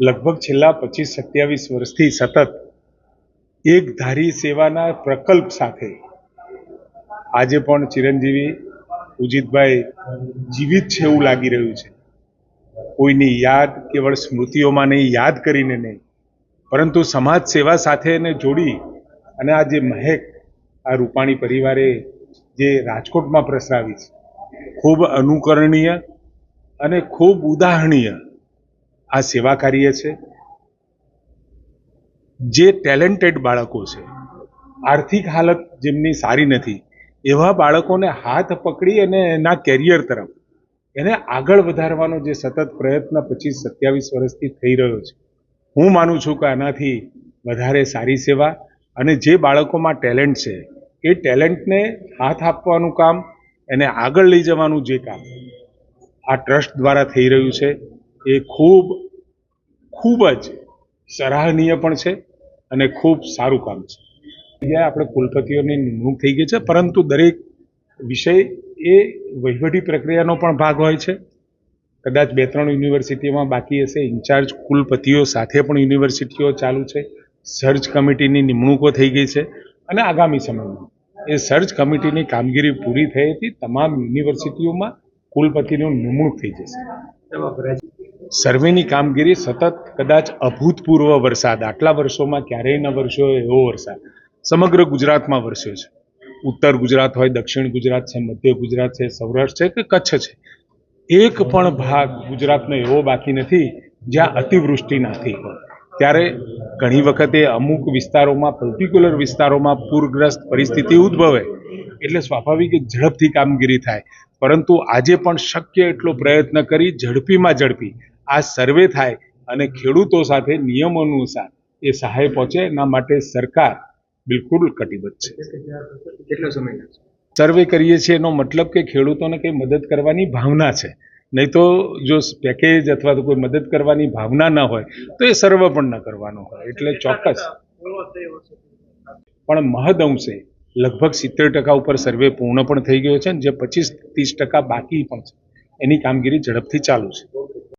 લગભગ છેલ્લા પચીસ સત્યાવીસ વર્ષથી સતત એક ધારી સેવાના પ્રકલ્પ સાથે આજે પણ ચિરંજીવી ઉજિતભાઈ જીવિત છે એવું લાગી રહ્યું છે. કોઈની યાદ કેવળ સ્મૃતિઓમાં નહીં, યાદ કરીને નહીં, પરંતુ સમાજ સેવા સાથે એને જોડી અને આ જે મહેક આ રૂપાણી પરિવારે જે રાજકોટમાં પ્રસરાવી છે, ખૂબ અનુકરણીય અને ખૂબ ઉદાહરણીય આ સેવા કાર્ય છે. જે ટેલેન્ટેડ બાળકો છે, આર્થિક હાલત જેમની સારી નથી, એવા બાળકોને હાથ પકડી અને એના કેરિયર તરફ, એને આગળ વધારવાનો જે સતત પ્રયત્ન પચીસ સત્યાવીસ વર્ષથી થઈ રહ્યો છે. હું માનું છું કે આનાથી વધારે સારી સેવા અને જે બાળકોમાં ટેલેન્ટ છે, એ ટેલેન્ટને હાથ આપવાનું કામ, એને આગળ લઈ જવાનું જે કામ આ ટ્રસ્ટ દ્વારા થઈ રહ્યું છે, એ ખૂબ ખૂબ જ સરાહનીય પણ છે અને ખૂબ સારું કામ છે. જગ્યાએ આપણે કુલપતિઓની નિમણૂક થઈ ગઈ છે, પરંતુ દરેક વિષય એ વહીવટી પ્રક્રિયાનો પણ ભાગ હોય છે. કદાચ બે ત્રણ યુનિવર્સિટીઓમાં બાકી હશે, ઇન્ચાર્જ કુલપતિઓ સાથે પણ યુનિવર્સિટીઓ ચાલુ છે. સર્ચ કમિટીની નિમણૂકો થઈ ગઈ છે અને આગામી સમયમાં એ સર્ચ કમિટીની કામગીરી પૂરી થઈ હતી, તમામ યુનિવર્સિટીઓમાં કુલપતિનું નિમણૂક થઈ જશે. સર્વેની કામગીરી સતત કદાચ અભૂતપૂર્વ વરસાદ. આટલા વર્ષોમાં ક્યારેય ન વરસ્યો એવો વરસાદ. સમગ્ર ગુજરાતમાં વરસ્યો છે. ઉત્તર ગુજરાત હોય, દક્ષિણ ગુજરાત છે, મધ્ય ગુજરાત છે, સૌરાષ્ટ્ર છે કે કચ્છ છે. એક પણ ભાગ ગુજરાતનો એવો બાકી નથી જ્યાં અતિવૃષ્ટિ ના ત્યારે ઘણી વખતે અમુક વિસ્તારોમાં પર્ટિક્યુલર વિસ્તારોમાં પૂરગ્રસ્ત પરિસ્થિતિ ઉદ્ભવે. એટલે સ્વાભાવિક ઝડપથી કામગીરી થાય. પરંતુ આજે પણ શક્ય એટલો પ્રયત્ન કરી ઝડપીમાં ઝડપી. આ સર્વે થાય અને ખેડૂતો સાથે નિયમો અનુસાર એ સહાય પહોંચે એના માટે સરકાર બિલકુલ કટિબદ્ધ છે. કેટલો સમય સર્વે કરીએ છીએ એનો મતલબ કે ખેડૂતોને કંઈ મદદ કરવાની ભાવના છે. નહીં તો જો પેકેજ અથવા તો કોઈ મદદ કરવાની ભાવના ન હોય તો એ સર્વે પણ ન કરવાનો હોય. એટલે ચોક્કસ. પણ મહદઅંશે લગભગ સિત્તેર ટકા ઉપર સર્વે પૂર્ણ પણ થઈ ગયો છે જે પચીસ ત્રીસ ટકા બાકી પણ છે. એની કામગીરી ઝડપથી ચાલુ છે.